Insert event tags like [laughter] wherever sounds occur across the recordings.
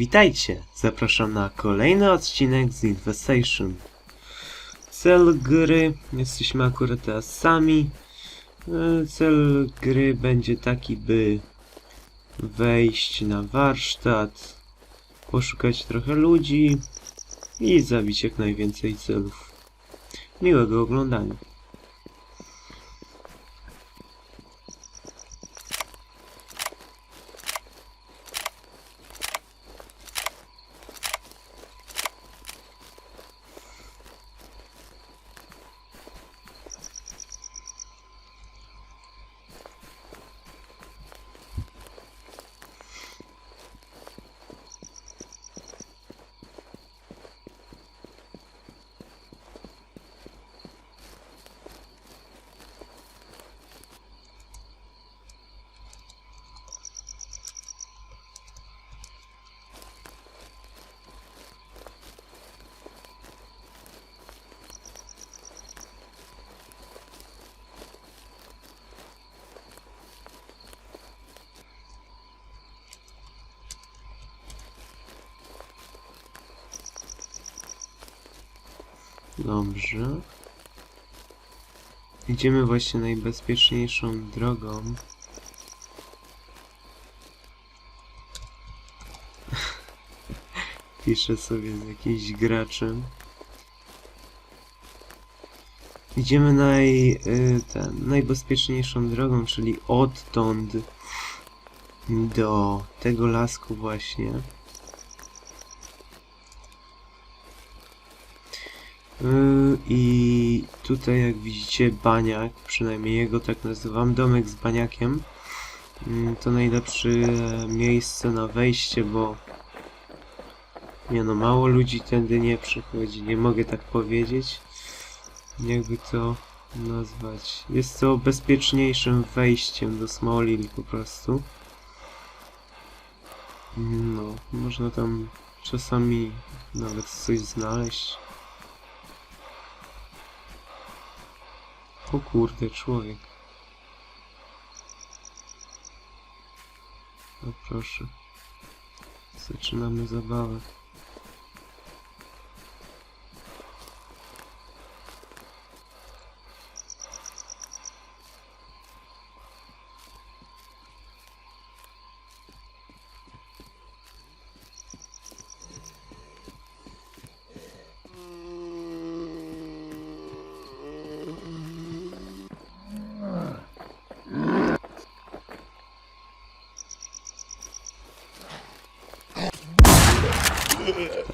Witajcie! Zapraszam na kolejny odcinek z Infestation. Cel gry, jesteśmy akurat teraz sami. E, Cel gry będzie taki, by wejść na warsztat, poszukać trochę ludzi i zabić jak najwięcej celów. Miłego oglądania. Dobrze. Idziemy właśnie najbezpieczniejszą drogą. [laughs] Piszę sobie z jakimś graczem. Idziemy naj, y, ten, najbezpieczniejszą drogą, czyli odtąd do tego lasku właśnie. I tutaj jak widzicie baniak, przynajmniej jego tak nazywam, domek z baniakiem. Yy, To najlepsze miejsce na wejście, bo nie no, mało ludzi tędy nie przechodzi, nie mogę tak powiedzieć. Jakby to nazwać. Jest to bezpieczniejszym wejściem do Smallville po prostu. No, można tam czasami nawet coś znaleźć. O kurde, człowiek. No proszę. Zaczynamy zabawę.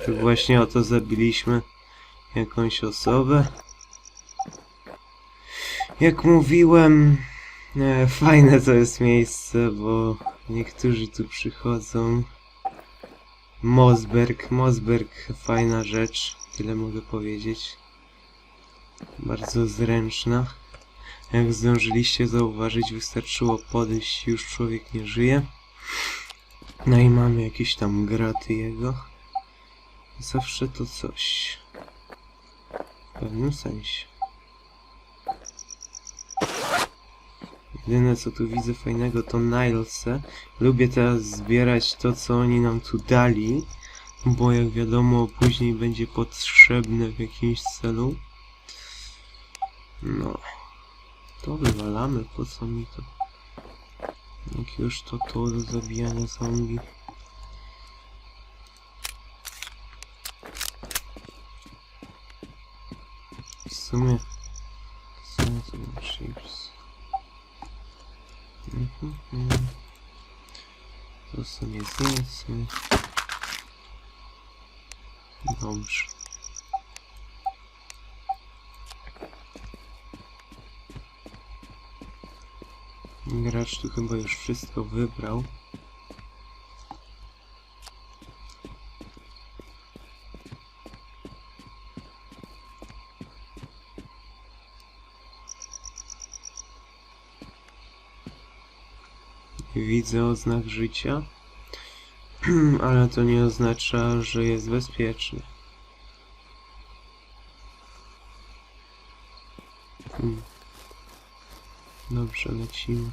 Tu właśnie oto zabiliśmy jakąś osobę. Jak mówiłem, e, fajne to jest miejsce, bo niektórzy tu przychodzą. Mosberg, Mosberg, fajna rzecz, tyle mogę powiedzieć. Bardzo zręczna. Jak zdążyliście zauważyć, wystarczyło podejść, już człowiek nie żyje. No i mamy jakieś tam graty jego. Zawsze to coś. W pewnym sensie. Jedyne co tu widzę fajnego to Nilese. Lubię teraz zbierać to co oni nam tu dali. Bo jak wiadomo później będzie potrzebne w jakimś celu. No. To wywalamy, po co mi to? Jak już to to do zabijania zombie. W sumie... Mam chips. Mhm, mhm. To sobie zjedzmy. Dobrze. Gracz tu chyba już wszystko wybrał. widzę oznak życia, [clears throat] ale to nie oznacza, że jest bezpieczny. Hmm. Dobrze, lecimy.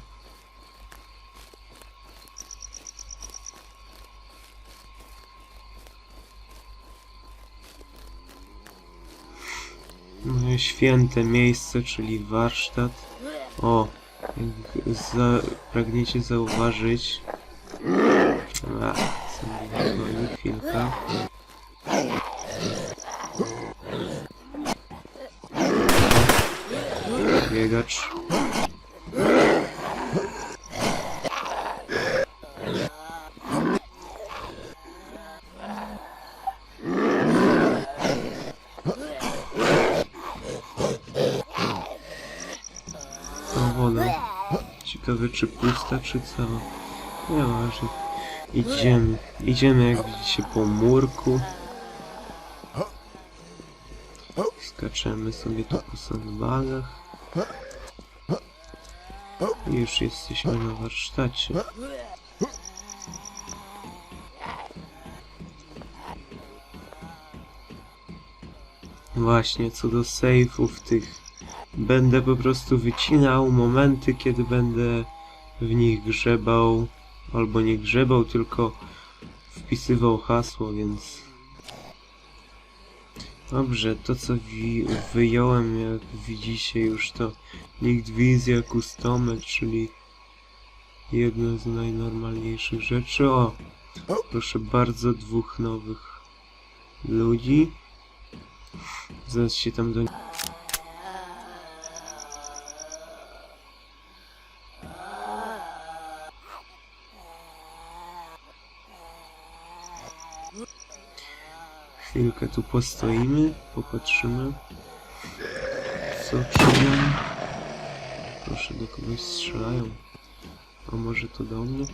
Moje święte miejsce, czyli warsztat. O, za, pragniecie zauważyć... A, sobie chwilkę. Biegacz. O, woda. Ciekawe czy pusta, czy cała. Nieważne. Idziemy. Idziemy jak widzicie po murku. Skaczemy sobie tu po sandbagach. I już jesteśmy na warsztacie. Właśnie, co do sejfów tych będę po prostu wycinał momenty, kiedy będę w nich grzebał, albo nie grzebał, tylko wpisywał hasło, więc... Dobrze, to co wyjąłem, jak widzicie już to Niktwizja Customer, czyli jedna z najnormalniejszych rzeczy. O, proszę bardzo, dwóch nowych ludzi. Zaraz się tam do Chwilkę tu postoimy, popatrzymy. Co czują? Proszę, do kogoś strzelają. A może to do mnie?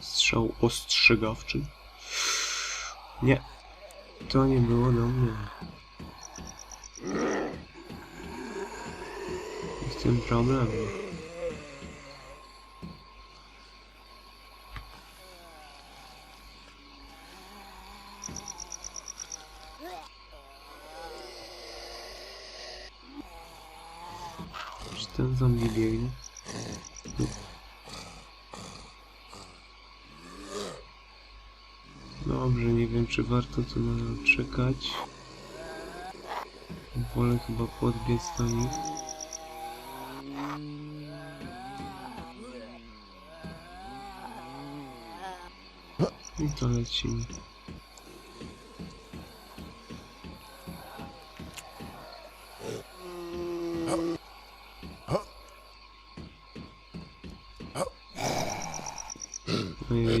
Strzał ostrzegawczy? Nie. To nie było do mnie. I w problem. Ten zombie biegnie? Dobrze, nie wiem czy warto tu na nią czekać. Wolę chyba podbiec do nich. I to lecimy.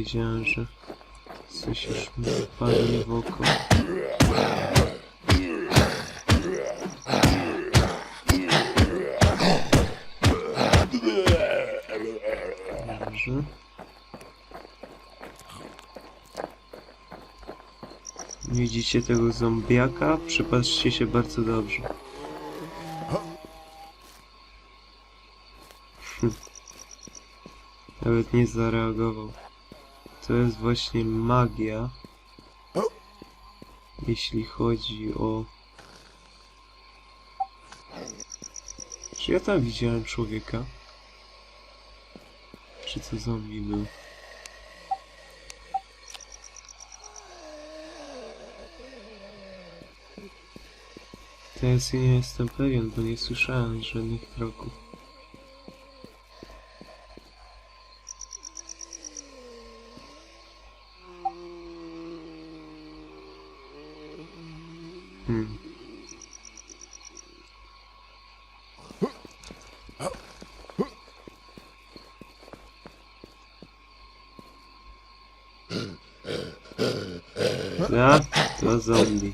No i wiedziałem, że coś już mi wpadnie w oko. Dobrze. Widzicie tego zombiaka? Przypatrzcie się bardzo dobrze. [laughs] Nawet nie zareagował. To jest właśnie magia. Jeśli chodzi o... Czy ja tam widziałem człowieka? Czy to zombie był? Teraz ja nie jestem pewien, bo nie słyszałem żadnych kroków. Hmm. Ja? To zombie.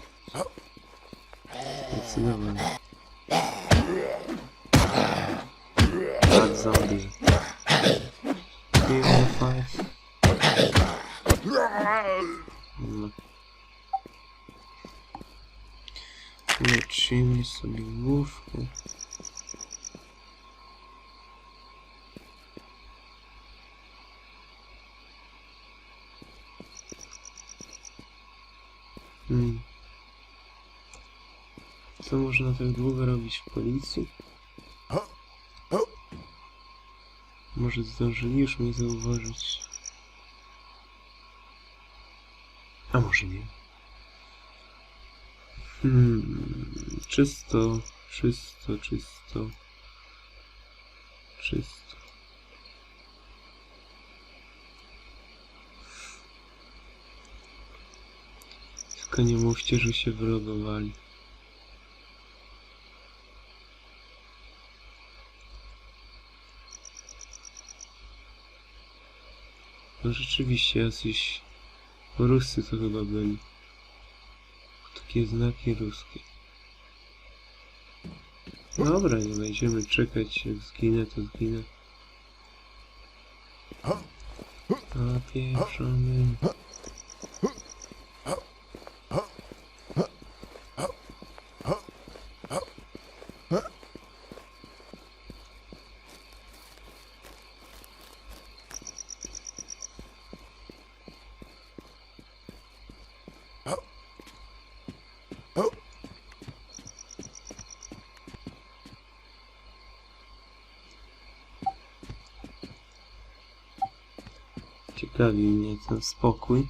Zdecydowanie. Tak, zombie. Kill the five. No. Lecimy sobie główkę. Hmm. Co można tak długo robić w policji? Może zdążyli już mnie zauważyć. A może nie? Hmm, czysto, czysto, czysto. Czysto. Tylko nie mówcie, że się wylogowali. No rzeczywiście jacyś Rusy to chyba byli. Takie znaki ruskie. Dobra, nie będziemy czekać, jak zginę, to zginę. A pieprzony. Mnie ten spokój.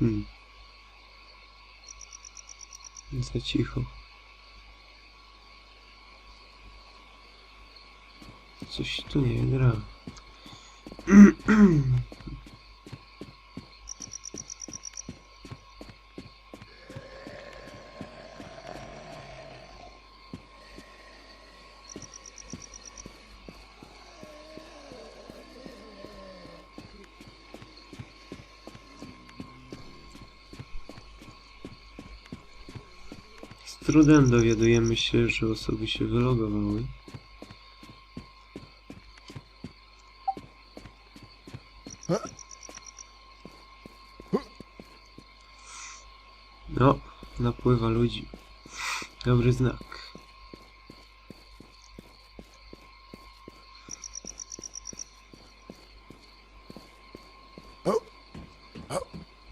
Hmm. Za cicho. Coś tu nie gra. [clears throat] trudem dowiadujemy się, że osoby się wylogowały. No, napływa ludzi. Dobry znak.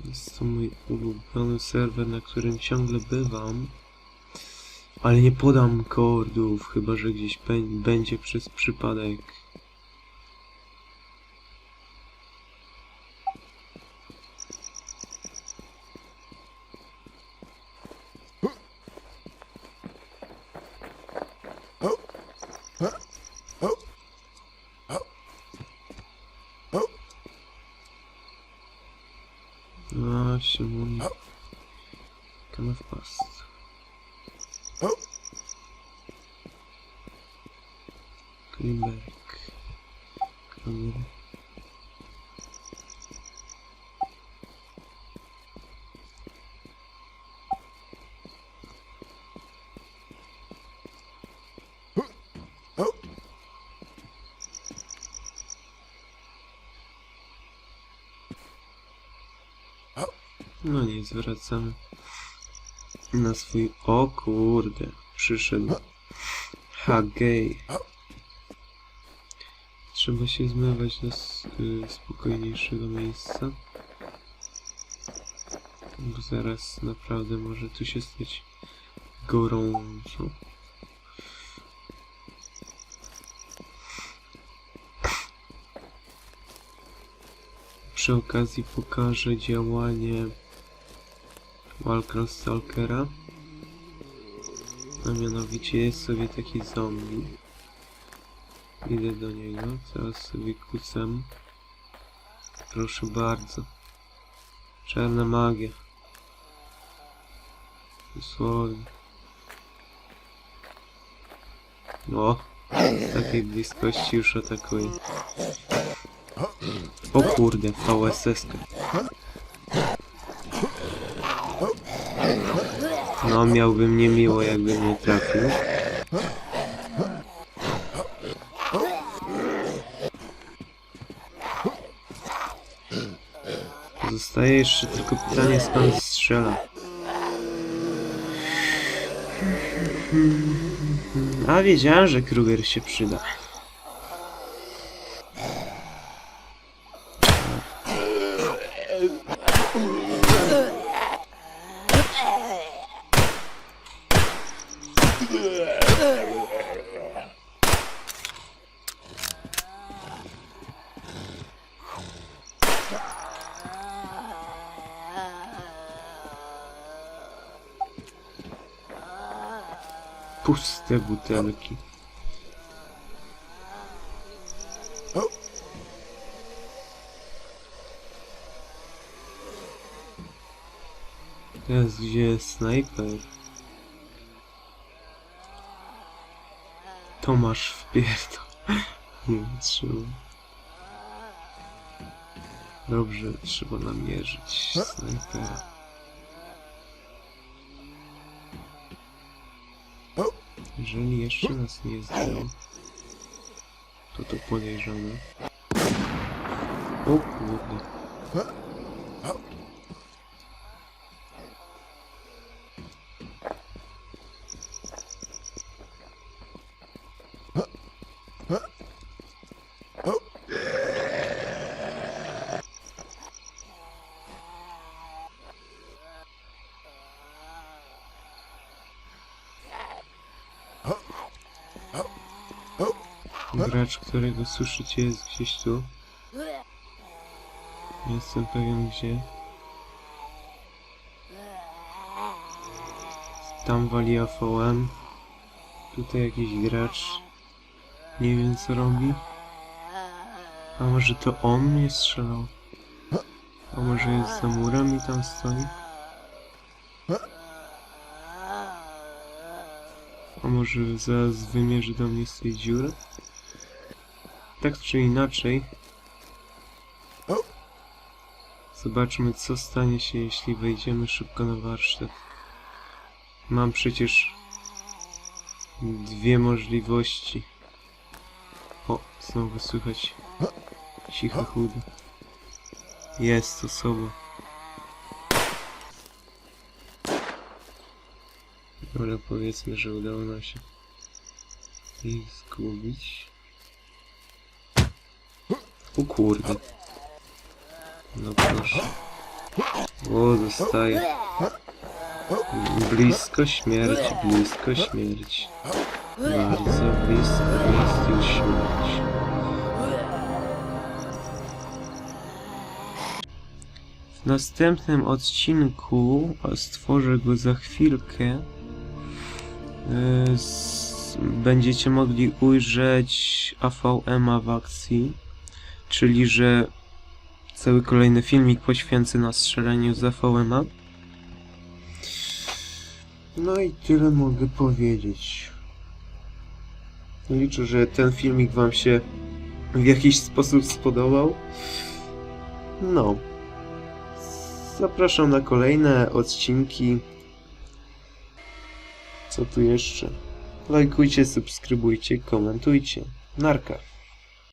Jest to mój ulubiony serwer, na którym ciągle bywam. Ale nie podam kordów, chyba że gdzieś bę- będzie przez przypadek. Właśnie mój kanał past. Klimberg. Kamera. No nic, wracamy na swój... O kurde, przyszedł Hagej. Trzeba się zmywać do y, spokojniejszego miejsca. Bo zaraz naprawdę może tu się stać gorąco. Przy okazji pokażę działanie Walcross Stalkera. A mianowicie jest sobie taki zombie. Idę do niego, teraz sobie kucam. Proszę bardzo. Czarna magia. Dosłownie. O! Z takiej bliskości już atakuje. O kurde, VSS. No, miałbym niemiło, jakby nie trafił. Zostaje jeszcze tylko pytanie, skąd strzela. A wiedziałem, że Kruger się przyda. Butelki. Teraz gdzie jest snajper? Tomasz wpierdol. [laughs] Nie trzeba. Dobrze, trzeba namierzyć snajpera. Jeżeli jeszcze nas nie zdał, to to podejrzane. O kurde. Gracz, którego słyszycie jest gdzieś tu. Nie jestem pewien gdzie. Tam wali AVM. Tutaj jakiś gracz. Nie wiem co robi. A może to on mnie strzelał? A może jest za murem i tam stoi? A może zaraz wymierzy do mnie z tej dziury? Tak czy inaczej. Zobaczmy, co stanie się, jeśli wejdziemy szybko na warsztat. Mam przecież dwie możliwości. O, znowu słychać ciche chudy. Jest osoba. Dobra, powiedzmy, że udało nam się ich zgubić. O kurde. No proszę. O, dostaję. Blisko śmierć, blisko śmierć. Bardzo blisko już śmierć. W następnym odcinku, a stworzę go za chwilkę, s- będziecie mogli ujrzeć AVM w akcji, czyli że cały kolejny filmik poświęcę na strzelaniu z AVM. No i tyle mogę powiedzieć. Liczę, że ten filmik Wam się w jakiś sposób spodobał. No. Zapraszam na kolejne odcinki. Co tu jeszcze? Lajkujcie, subskrybujcie, komentujcie. Narka.